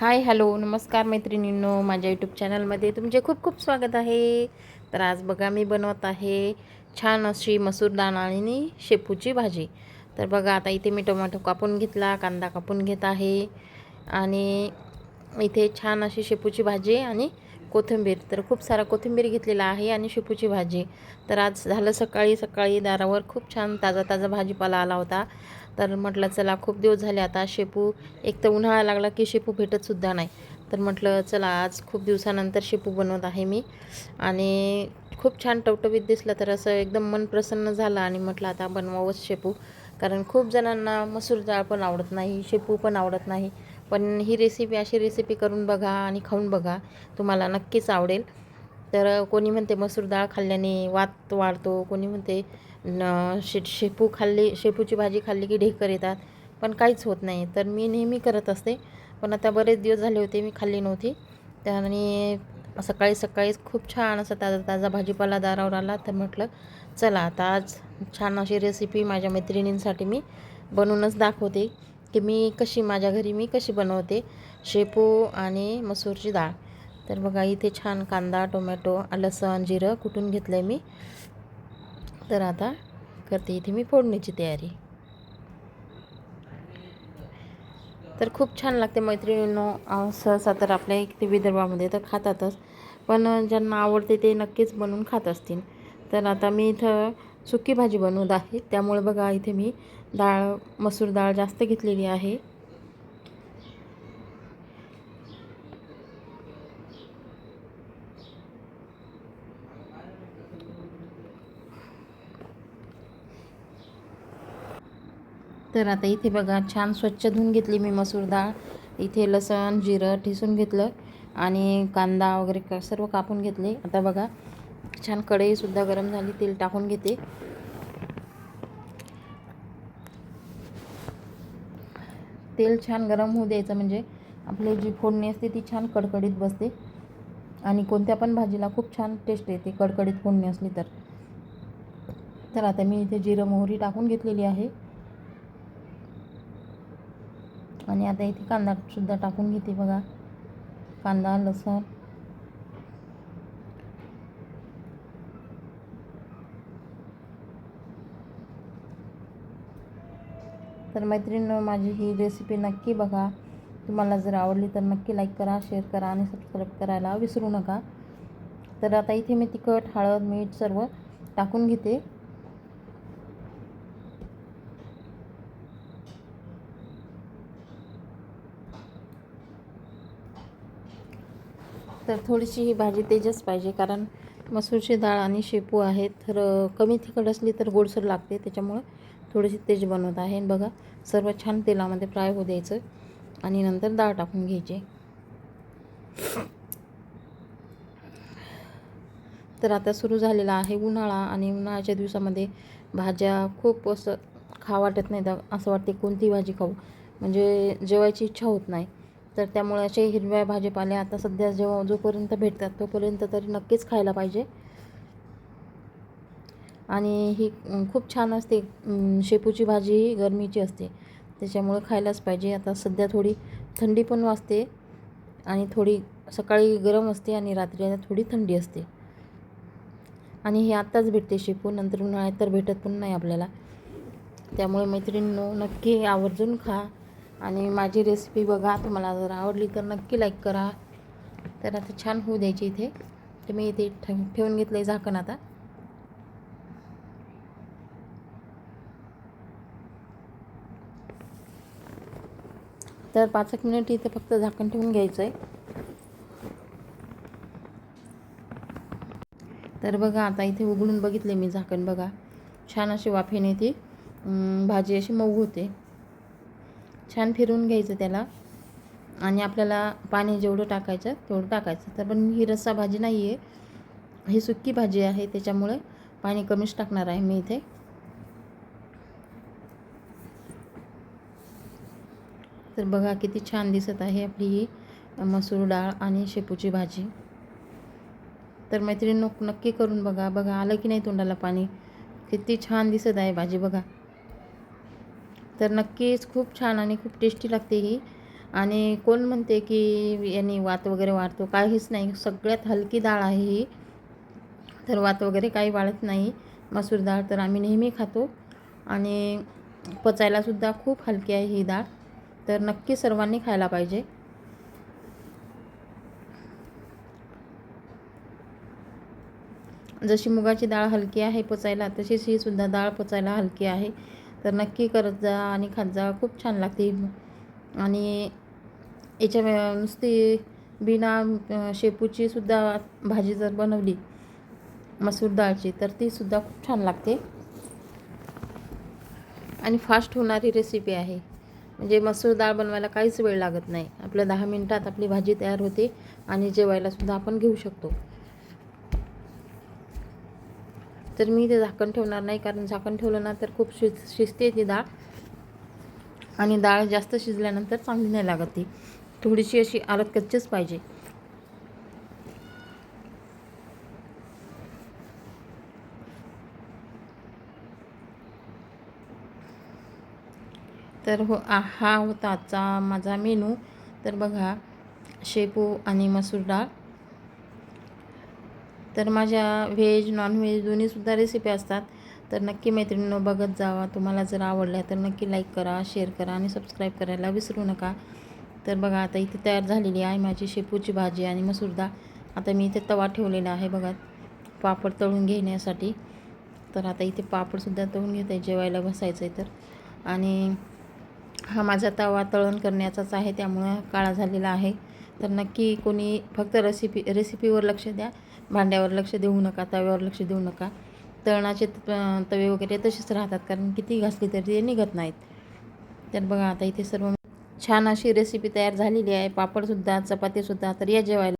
Hi hello नमस्कार मैत्रिणींनो माझ्या यूट्यूब चॅनलमध्ये तुमचे खूप खूप स्वागत आहे. तर आज बघा मी बनवत आहे छान अशी मसूर दाण आणि शेपूची भाजी. तर बघा आता इथे मी टोमॅटो कापून घेतला कांदा कापून घेत आहे आणि इथे छान अशी शेपूची भाजी आणि कोथिंबीर. तर खूप सारा कोथिंबीर घेतलेला आहे आणि शेपूची भाजी. तर आज झालं सकाळी सकाळी दारावर खूप छान ताजा ताजा भाजीपाला आला होता. तर म्हटलं चला खूप दिवस झाले आता शेपू एक तर उन्हाळा लागला की शेपू भेटतसुद्धा नाही. तर म्हटलं चला आज खूप दिवसानंतर शेपू बनवत आहे मी. आणि खूप छान टवटवीत दिसलं तर असं एकदम मन प्रसन्न झालं आणि म्हटलं आता बनवावंच शेपू. कारण खूप जणांना मसूर डाळ पण आवडत नाही शेपू पण आवडत नाही. पण ही रेसिपी अशी रेसिपी करून बघा आणि खाऊन बघा. तुम्हाला नक्कीच आवडेल. तर कोणी म्हणते मसूर डाळ खाल्ल्याने वात वाढतो कोणी म्हणते न शे शेपू खाल्ली शेपूची भाजी खाल्ली की ढेकर येतात. पण काहीच होत नाही. तर मी नेहमी करत असते. पण आता बरेच दिवस झाले होते मी खाल्ली नव्हती. त्याने सकाळी सकाळीच खूप छान असा ताजा ताजा भाजीपाला दारावर आला. तर म्हटलं चला आता आज छान अशी रेसिपी माझ्या मैत्रिणींसाठी मी बनवूनच दाखवते की मी कशी माझ्या घरी मी कशी बनवते शेपू आणि मसूरची डाळ. तर बघा इथे छान कांदा टोमॅटो लसण जिरं कुटून घेतलं आहे मी? तर आता करते इथे मी फोडणीची तयारी. तर खूप छान लागते मैत्रिणींनो. सहसा तर आपल्या इथे विदर्भामध्ये तर खातातच पण ज्यांना आवडते ते नक्कीच बनवून खात असतील. तर आता मी इथं सुकी भाजी बनवत आहे. त्यामुळे बघा इथे मी डाळ मसूर डाळ जास्त घेतलेली आहे. तर आता इथे बघा छान स्वच्छ धुवून घेतली मी मसूर डाळ इथे लसण जिरं ठिसून घेतलं आणि कांदा वगैरे का सर्व कापून घेतले. आता बघा छान कढईसुद्धा गरम झाली तेल टाकून घेते. तेल छान गरम होऊ द्यायचं म्हणजे आपली जी फोडणी असते ती छान कडकडीत बसते. आणि कोणत्या पण भाजीला खूप छान टेस्ट येते कडकडीत फोडणी असली तर. तर आता मी इथे जिरं मोहरी टाकून घेतलेली आहे. आणि आता इथे कांदासुद्धा टाकून घेते बघा. कांदा लसण. तर मैत्रिणीनं माझी ही रेसिपी नक्की बघा. तुम्हाला जर आवडली तर नक्की लाईक करा शेअर करा आणि सबस्क्राईब करायला विसरू नका. तर आता इथे मी तिखट हळद मीठ सर्व टाकून घेते. तर थोडीशी ही भाजी तेजच पाहिजे कारण मसूरची डाळ आणि शेपू आहे तर कमी तिखट असली तर गोडसर लागते त्याच्यामुळं थोडीशी तेज बनवत आहे. बघा सर्व छान तेलामध्ये फ्राय होऊ द्यायचं आणि नंतर डाळ टाकून घ्यायची. तर आता सुरू झालेला आहे उन्हाळा आणि उन्हाळ्याच्या दिवसामध्ये भाज्या खूप असं खा वाटत नाही असं वाटते कोणती भाजी खाऊ. म्हणजे जेवायची इच्छा होत नाही. तर त्यामुळे असे हिरव्या भाजीपाल्या आता सध्या जेव्हा जोपर्यंत भेटतात तोपर्यंत तरी नक्कीच खायला पाहिजे. आणि ही खूप छान असते. शेपूची भाजी ही गरमीची असते. त्याच्यामुळे खायलाच पाहिजे. आता सध्या थोडी थंडी पण वाजते आणि थोडी सकाळी गरम असते आणि रात्री थोडी थंडी असते. आणि हे आत्ताच भेटते शेपू. नंतर उन्हाळ्यात तर भेटत पण नाही आपल्याला. त्यामुळे मैत्रिणींनो नक्की आवर्जून खा. आणि माझी रेसिपी बघा तुम्हाला जर आवडली तर नक्की लाईक करा. तर आता छान होऊ द्यायची इथे. तर मी इथे ठेवून घेतलं आहे झाकण आता. तर पाच एक मिनिट इथे फक्त झाकण ठेवून घ्यायचं आहे तर बघा आता इथे उघडून बघितले मी झाकण बघा. छान अशी वाफेने ती भाजी अशी मऊ होते. छान फिरून घ्यायचं त्याला. आणि आपल्याला पाणी जेवढं टाकायचं तेवढं टाकायचं. तर पण ही रस्सा भाजी नाही आहे ही सुक्की भाजी आहे त्याच्यामुळे पाणी कमीच टाकणार आहे मी इथे. तर बघा किती छान दिसत आहे आपली ही मसूर डाळ आणि शेपूची भाजी. तर मैत्रिणी नक्की करून बघा. बघा आलं की नाही तोंडाला पाणी? किती छान दिसत आहे भाजी बघा. तर नक्कीच खूप छान आणि खूप टेस्टी लागते ही. आणि कोण म्हणते की यांनी वात वगैरे वाढतो? काहीच नाही. सगळ्यात हलकी डाळ आहे ही. तर वात वगैरे काही वाढत नाही. मसूर डाळ तर आम्ही नेहमी खातो. आणि पचायलासुद्धा खूप हलकी आहे ही डाळ. तर नक्की सर्वांनी खायला पाहिजे. जशी मुगाची डाळ हलकी आहे पचायला तशीच ही सुद्धा डाळ पचायला हलकी आहे. तर नक्की करत जा आणि खात जा. खूप छान लागते. आणि याच्या नुसती बिना शेपूची सुद्धा भाजी जर बनवली मसूर डाळची तर ती सुद्धा खूप छान लागते. आणि फास्ट होणारी रेसिपी आहे. म्हणजे मसूर डाळ बनवायला काहीच वेळ लागत नाही. आपल्या दहा मिनटात आपली भाजी तयार होते आणि जेवायला सुद्धा आपण घेऊ शकतो. तर मी ते झाकण ठेवणार नाही कारण झाकण ठेवलं ना तर खूप शिज शिजते ती डाळ. आणि डाळ जास्त शिजल्यानंतर चांगली नाही लागत ती. थोडीशी अशी आलत कच्चीच पाहिजे. तर हो हा होता आजचा माझा मेनू. तर बघा शेपू आणि मसूर डाळ. तर माझ्या व्हेज नॉनव्हेज दोन्हीसुद्धा रेसिपी असतात. तर नक्की मैत्रिणींनो बघत जावा. तुम्हाला जर आवडल्या तर नक्की लाईक करा शेअर करा आणि सबस्क्राईब करायला विसरू नका. तर बघा आता इथे तयार झालेली आहे माझी शेपूची भाजी आणि मसूर डाळ आता मी इथे तवा ठेवलेला आहे बघा पापड तळून घेण्यासाठी. तर आता इथे पापडसुद्धा तळून घेत आहे जेवायला बसायचं आहे तर. आणि हा माझा तवा तळण करण्याचाच आहे त्यामुळं काळा झालेला आहे. तर नक्की कोणी फक्त रेसिपी रेसिपीवर लक्ष द्या. भांड्यावर लक्ष देऊ नका तव्यावर लक्ष देऊ नका. तळणाचे त- तवे वगैरे तसेच राहतात कारण किती घासली तरी ते निघत नाहीत. तर बघा आता इथे सर्व छान अशी रेसिपी तयार झालेली आहे. पापडसुद्धा चपातीसुद्धा तर या जेवायला